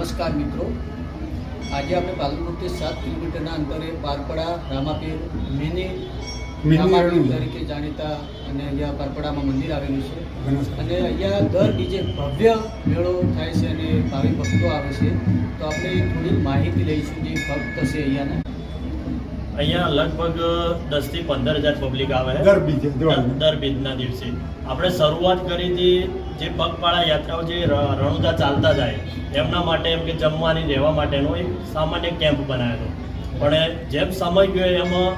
નમસ્કાર મિત્રો. આજે આપણે પાલનપુરથી સાત કિલોમીટરના અંતરે પારપડા રામાપીર મિની મિની તરીકે જાણીતા અને અહીંયા પારપડામાં મંદિર આવેલું છે. અને અહીંયા દર બીજે ભવ્ય મેળો થાય છે અને ભાવિ ભક્તો આવે છે. તો આપણે થોડી માહિતી લઈશું જે ભક્ત છે અહીંયાના. અહીંયા લગભગ દસથી પંદર હજાર પબ્લિક આવે. દર બીજના દિવસે. આપણે શરૂઆત કરી હતી જે પગપાળા યાત્રાઓ જે રણુદા ચાલતા જાય એમના માટે એમ કે જમવાની રહેવા માટેનો એક સામાન્ય કેમ્પ બનાવેલો પણ જેમ સમય ગયો એમાં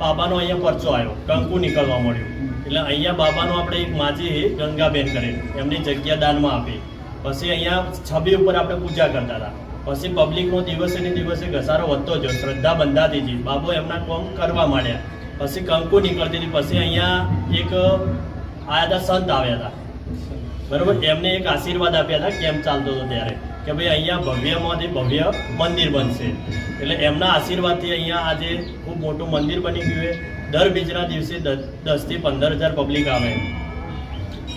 બાબાનો અહીંયા પરચો આવ્યો કંકુ નીકળવા મળ્યું. એટલે અહીંયા બાબાનો આપણે એક માજી ગંગાબેન કરે એમની જગ્યા દાનમાં આપી. પછી અહીંયા છબી ઉપર આપણે પૂજા કરતા હતા. પછી પબ્લિકનો દિવસે ને દિવસે ઘસારો વધતો ગયો. શ્રદ્ધા બંધાતી હતી. બાબુ એમના કોમ કરવા માંડ્યા. પછી કંકુ નીકળતી હતી. પછી અહીંયા એક આવ્યા હતા સંત આવ્યા હતા. બરોબર? એમને એક આશીર્વાદ આપ્યા હતા કેમ ચાલતો હતો ત્યારે? કે ભાઈ અહીંયા ભવ્યમાંથી ભવ્ય મંદિર બનશે. એટલે એમના આશીર્વાદથી અહીંયા આજે ખૂબ મોટું મંદિર બની ગયું છે. દર બીજના દિવસે દસથી પંદર હજાર પબ્લિક આવે.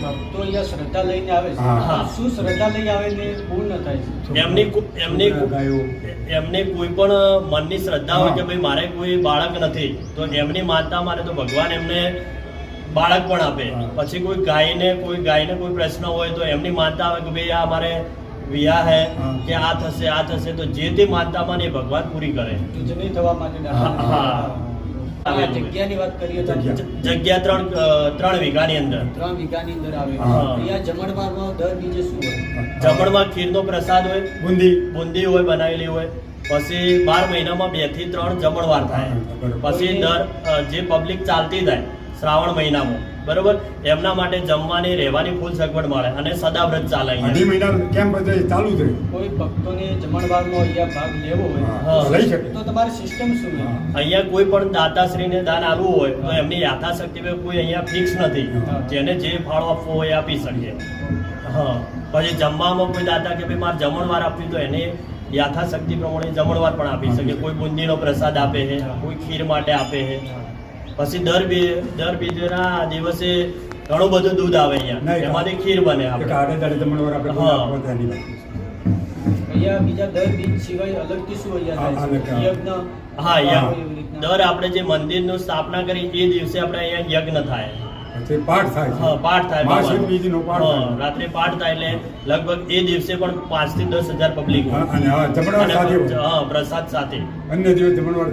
ભક્તો અહીંયા શ્રદ્ધા લઈને આવે છે. હા. હા. શું શ્રદ્ધા લઈને આવે ને પૂર્ણ થાય છે. એમની કુ- એમની એમને કોઈ પણ મનની શ્રદ્ધા હોય કે ભાઈ મારે કોઈ બાળક નથી તો એમની ભગવાન એમને બાળક પણ આપે. પછી કોઈ ગાયને કોઈ ગાયને કોઈ પ્રશ્ન હોય તો એમની માનતા આવે કે ભાઈ આ મારે વિયા હે કે આ થશે આ થશે તો જે તે માનતા માને એ ભગવાન પૂરી કરે. ચૂંટણી થવા માટે હા, જગ્યાની વાત કરીએ તો જગ્યા. ત્રણ ત્રણ વીઘાની અંદર. ત્રણ વીઘાની અંદર આવે. અહીંયા જમણવારમાં દર બીજે શું હોય? જમણમાં ખીરનો પ્રસાદ હોય બુંદી બુંદી હોય બનાવેલી હોય. પછી બાર મહિનામાં બેથી ત્રણ જમણવાર થાય. પછી દર જે પબ્લિક ચાલતી થાય શ્રાવણ મહિનામાં. બરોબર? એમના માટે જમવાની રહેવાની ફૂલ સગવડ મળે અને સદાવ્રત ચાલે અઢી મહિના કેમ બધે ચાલુ જ કોઈ ભક્તોને જમણવારમાં અહીંયા ભાગ લેવો હોય લઈ શકે. તો તમારી સિસ્ટમ શું છે અહીંયા કોઈ પણ દાતાશ્રીને દાન આવવું હોય તો એમની યાથાશક્તિ પર કોઈ અહીંયા ફિક્સ નથી. જેને જે ફાળો આપવો હોય એ આપી શકે. હા. પછી જમવામાં કોઈ દાતા કે ભાઈ મારે જમણવાર આપવી તો એને યાથાશક્તિ પ્રમાણે જમણવાર પણ આપી શકે. કોઈ બુંદીનો પ્રસાદ આપે છે કોઈ ખીર માટે આપે છે. પછી દર બે દર બીજના દિવસે ઘણું બધું દૂધ આવે અહીંયા. એમાંથી ખીર બને આપણે. અહીંયા બીજા દર બીજ સિવાય અલગથી શું અહીંયા. યજ્ઞ? હા યજ્ઞ. દર આપણે જે મંદિરનું સ્થાપના કરી એ દિવસે આપણે અહીંયા યજ્ઞ થાય. પાઠ થાય હા પાઠ થાય પાઠ રાત્રે પાઠ થાય એટલે લગભગ એ દિવસે પણ પાંચથી દસ હજાર પબ્લિક હા, અને હા જમણવાર સાથે હોય. હા પ્રસાદ સાથે. અન્ય દિવસ જમણવાર.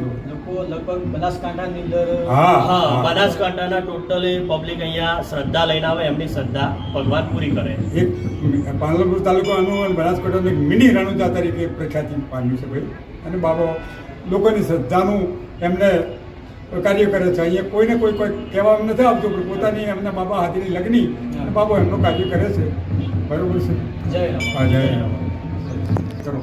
લોકો લગભગ બનાસકાંઠાની અંદર હા. હા બનાસકાંઠાના ટોટલી પબ્લિક અહીંયા શ્રદ્ધા લઈને આવે એમની શ્રદ્ધા ભગવાન પૂરી કરે. એક પાલનપુર અને બનાસકાંઠાનું એક મિની રણુજા તરીકે પ્રખ્યાતિ પામ્યું છે ભાઈ. અને બાબો લોકોની શ્રદ્ધાનું એમને કાર્ય કરે છે. અહીંયા કોઈને કોઈ કોઈ કહેવા નથી આવતું પણ પોતાની એમના બાબા હાથની લગ્ની અને બાબો એમનું કાર્ય કરે છે. બરોબર છે? જય હા જય ચલો.